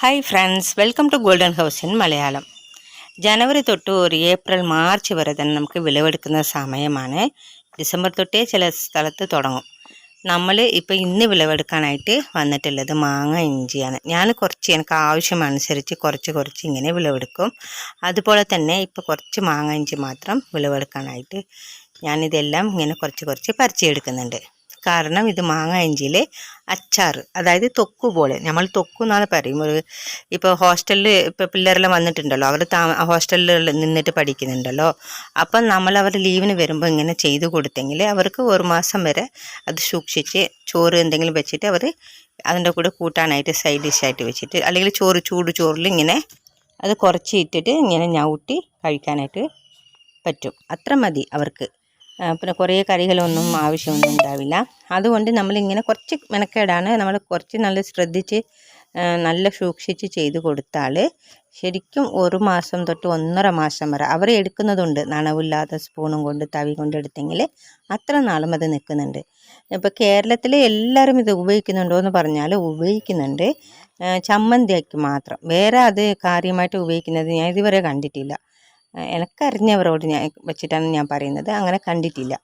Hi friends welcome to golden house in Malayalam ജനുവരി തൊട്ട് ഒരു April March വരെ തന്നെ നമുക്ക് വിളവെടുക്കുന്ന സമയമാണ്. ഡിസംബർ തൊട്ടേ ചില സ്ഥലത്ത് തുടങ്ങും. നമ്മൾ ഇപ്പോൾ ഇന്ന് വിളവെടുക്കാനായിട്ട് വന്നിട്ടുള്ളത് മാങ്ങ ഇഞ്ചിയാണ്. ഞാൻ കുറച്ച് എനിക്ക് ആവശ്യമനുസരിച്ച് കുറച്ച് കുറച്ച് ഇങ്ങനെ വിളവെടുക്കും. അതുപോലെ തന്നെ ഇപ്പോൾ കുറച്ച് മാങ്ങ ഇഞ്ചി മാത്രം വിളവെടുക്കാനായിട്ട് ഞാനിതെല്ലാം ഇങ്ങനെ കുറച്ച് കുറച്ച് പറിച്ചെടുക്കുന്നുണ്ട് കാരണം ഇത് മാങ്ങ ഇഞ്ചിയിലെ അച്ചാർ അതായത് തൊക്കു പോലെ. നമ്മൾ തൊക്കു എന്നാണ് പറയും ഒരു ഇപ്പോൾ ഹോസ്റ്റലിൽ ഇപ്പോൾ പിള്ളേരെല്ലാം വന്നിട്ടുണ്ടല്ലോ അവർ താ ഹോസ്റ്റലിൽ നിന്നിട്ട് പഠിക്കുന്നുണ്ടല്ലോ. അപ്പം നമ്മൾ അവർ ലീവിന് വരുമ്പോൾ ഇങ്ങനെ ചെയ്തു കൊടുത്തെങ്കിൽ അവർക്ക് ഒരു മാസം വരെ അത് സൂക്ഷിച്ച് ചോറ് എന്തെങ്കിലും വെച്ചിട്ട് അവർ അതിന്റെ കൂടെ കൂട്ടാനായിട്ട് സൈഡ് ഡിഷായിട്ട് വെച്ചിട്ട് അല്ലെങ്കിൽ ചോറ് ചൂട് ചോറിൽ ഇങ്ങനെ അത് കുറച്ച് ഇട്ടിട്ട് ഇങ്ങനെ ഞൗട്ടി കഴിക്കാനായിട്ട് പറ്റും. അത്ര മതി അവർക്ക്. പിന്നെ കുറേ കറികളൊന്നും ആവശ്യമൊന്നും ഉണ്ടാവില്ല. അതുകൊണ്ട് നമ്മളിങ്ങനെ കുറച്ച് മെനക്കേടാണ്. നമ്മൾ കുറച്ച് നല്ല ശ്രദ്ധിച്ച് നല്ല സൂക്ഷിച്ച് ചെയ്ത് കൊടുത്താൽ ശരിക്കും ഒരു മാസം തൊട്ട് ഒന്നര മാസം വരെ അവർ എടുക്കുന്നതുണ്ട്. നനവില്ലാത്ത സ്പൂണും കൊണ്ട് തവി കൊണ്ട് എടുത്തെങ്കിൽ അത്ര നാളും അത് നിൽക്കുന്നുണ്ട്. ഇപ്പോൾ കേരളത്തിൽ എല്ലാവരും ഇത് ഉപയോഗിക്കുന്നുണ്ടോ എന്ന് പറഞ്ഞാൽ ഉപയോഗിക്കുന്നുണ്ട്. ചമ്മന്തിയാക്കി മാത്രം. വേറെ അത് കാര്യമായിട്ട് ഉപയോഗിക്കുന്നത് ഞാൻ ഇതുവരെ കണ്ടിട്ടില്ല. എനിക്കറിഞ്ഞവരോട് ഞാൻ വെച്ചിട്ടാണ് ഞാൻ പറയുന്നത്. അങ്ങനെ കണ്ടിട്ടില്ല.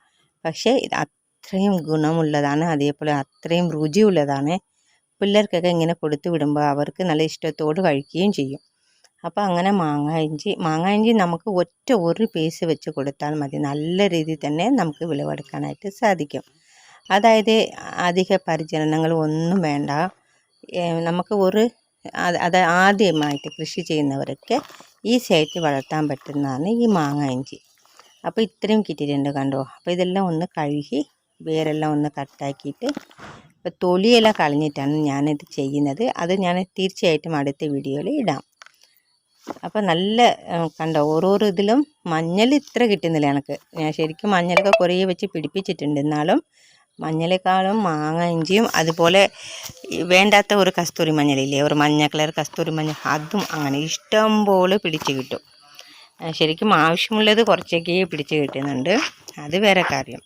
പക്ഷേ ഇത് അത്രയും ഗുണമുള്ളതാണ് അതേപോലെ അത്രയും രുചിയുള്ളതാണ്. പിള്ളേർക്കൊക്കെ ഇങ്ങനെ കൊടുത്തു വിടുമ്പോൾ അവർക്ക് നല്ല ഇഷ്ടത്തോട് കഴിക്കുകയും ചെയ്യും. അപ്പോൾ അങ്ങനെ മാങ്ങ ഇഞ്ചി മാങ്ങ ഇഞ്ചി നമുക്ക് ഒറ്റ ഒരു പീസ് വെച്ച് കൊടുത്താൽ മതി. നല്ല രീതിയിൽ തന്നെ നമുക്ക് വിളവെടുക്കാനായിട്ട് സാധിക്കും. അതായത് അധിക പരിചരണങ്ങൾ ഒന്നും വേണ്ട. നമുക്ക് ഒരു അത് ആദ്യമായിട്ട് കൃഷി ചെയ്യുന്നവരൊക്കെ ഈസി ആയിട്ട് വളർത്താൻ പറ്റുന്നതാണ് ഈ മാങ്ങ ഇഞ്ചി. അപ്പോൾ ഇത്രയും കിട്ടിയിട്ടുണ്ട് കണ്ടോ? അപ്പോൾ ഇതെല്ലാം ഒന്ന് കഴുകി വേരെല്ലാം ഒന്ന് കട്ടാക്കിയിട്ട് ഇപ്പോൾ തൊലിയെല്ലാം കളഞ്ഞിട്ടാണ് ഞാനിത് ചെയ്യുന്നത്. അത് ഞാൻ തീർച്ചയായിട്ടും അടുത്ത വീഡിയോയിൽ ഇടാം. അപ്പോൾ നല്ല കണ്ടോ? ഓരോരോ ഇതിലും മഞ്ഞൾ ഇത്ര കിട്ടുന്നില്ല എനിക്ക്. ഞാൻ ശരിക്കും മഞ്ഞളൊക്കെ കുറേ വെച്ച് പിടിപ്പിച്ചിട്ടുണ്ട്. എന്നാലും മഞ്ഞളേക്കാളും മാങ്ങ ഇഞ്ചിയും അതുപോലെ വേണ്ടാത്ത ഒരു കസ്തൂരി മഞ്ഞളില്ലേ ഒരു മഞ്ഞ കളർ കസ്തൂരി മഞ്ഞൾ അതും അങ്ങനെ ഇഷ്ടം പോലെ പിടിച്ച് കിട്ടും. ശരിക്കും ആവശ്യമുള്ളത് കുറച്ചൊക്കെ പിടിച്ച് കിട്ടുന്നുണ്ട്. അത് വേറെ കാര്യം.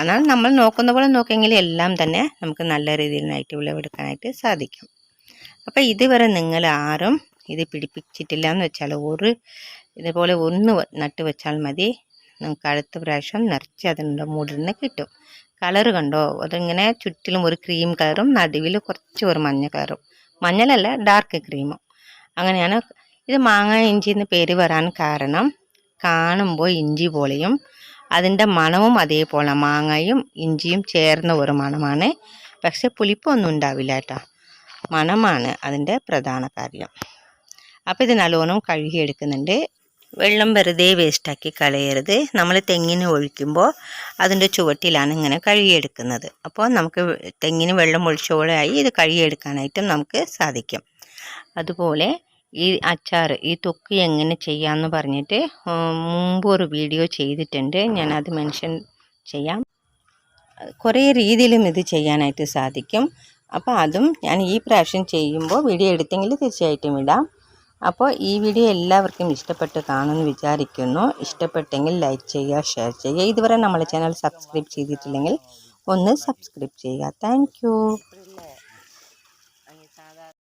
എന്നാൽ നമ്മൾ നോക്കുന്ന പോലെ നോക്കിയെങ്കിൽ എല്ലാം തന്നെ നമുക്ക് നല്ല രീതിയിൽ നൈറ്റ് വിളവെടുക്കാനായിട്ട് സാധിക്കും. അപ്പോൾ ഇതുവരെ നിങ്ങൾ ആരും ഇത് പിടിപ്പിച്ചിട്ടില്ല എന്ന് വെച്ചാൽ ഒരു ഇതുപോലെ ഒന്ന് നട്ട് വെച്ചാൽ മതി. നമുക്ക് അടുത്ത പ്രാവശ്യം നിറച്ച് അതിന്റെ മൂടിൽ കിട്ടും. കളർ കണ്ടോ? അതിങ്ങനെ ചുറ്റിലും ഒരു ക്രീം കളറും നടുവിൽ കുറച്ച് ഒരു മഞ്ഞ കളറും മഞ്ഞളല്ല ഡാർക്ക് ക്രീമും അങ്ങനെയാണ് ഇത് മാങ്ങ ഇഞ്ചി എന്ന് പേര് വരാൻ കാരണം. കാണുമ്പോൾ ഇഞ്ചി പോലെയും അതിന്റെ മണവും അതേപോലെ മാങ്ങയും ഇഞ്ചിയും ചേർന്ന ഒരു മണമാണ്. പക്ഷെ പുളിപ്പൊന്നും ഉണ്ടാവില്ല കേട്ടോ. മണമാണ് അതിന്റെ പ്രധാന കാര്യം. അപ്പോൾ ഇത് നല്ലോണം കഴുകിയെടുക്കുന്നുണ്ട്. വെള്ളം വെറുതെ വേസ്റ്റാക്കി കളയരുത്. നമ്മൾ തെങ്ങിന് ഒഴിക്കുമ്പോൾ അതിന്റെ ചുവട്ടിലാണ് ഇങ്ങനെ കഴുകിയെടുക്കുന്നത്. അപ്പോൾ നമുക്ക് തെങ്ങിന് വെള്ളം ഒഴിച്ചോളായി ഇത് കഴുകിയെടുക്കാനായിട്ടും നമുക്ക് സാധിക്കും. അതുപോലെ ഈ അച്ചാർ ഈ തൊക്ക് എങ്ങനെ ചെയ്യാമെന്ന് പറഞ്ഞിട്ട് മുമ്പ് ഒരു വീഡിയോ ചെയ്തിട്ടുണ്ട്. ഞാൻ അത് മെൻഷൻ ചെയ്യാം. കുറേ രീതിയിലും ഇത് ചെയ്യാനായിട്ട് സാധിക്കും. അപ്പോൾ അതും ഞാൻ ഈ പ്രാവശ്യം ചെയ്യുമ്പോൾ വീഡിയോ എടുത്തെങ്കിൽ തീർച്ചയായിട്ടും ഇടാം. അപ്പോൾ ഈ വീഡിയോ എല്ലാവർക്കും ഇഷ്ടപ്പെട്ട് കാണുമെന്ന് വിചാരിക്കുന്നു. ഇഷ്ടപ്പെട്ടെങ്കിൽ ലൈക്ക് ചെയ്യുക ഷെയർ ചെയ്യുക. ഇതുവരെ നമ്മളെ ചാനൽ സബ്സ്ക്രൈബ് ചെയ്തിട്ടില്ലെങ്കിൽ ഒന്ന് സബ്സ്ക്രൈബ് ചെയ്യുക. താങ്ക്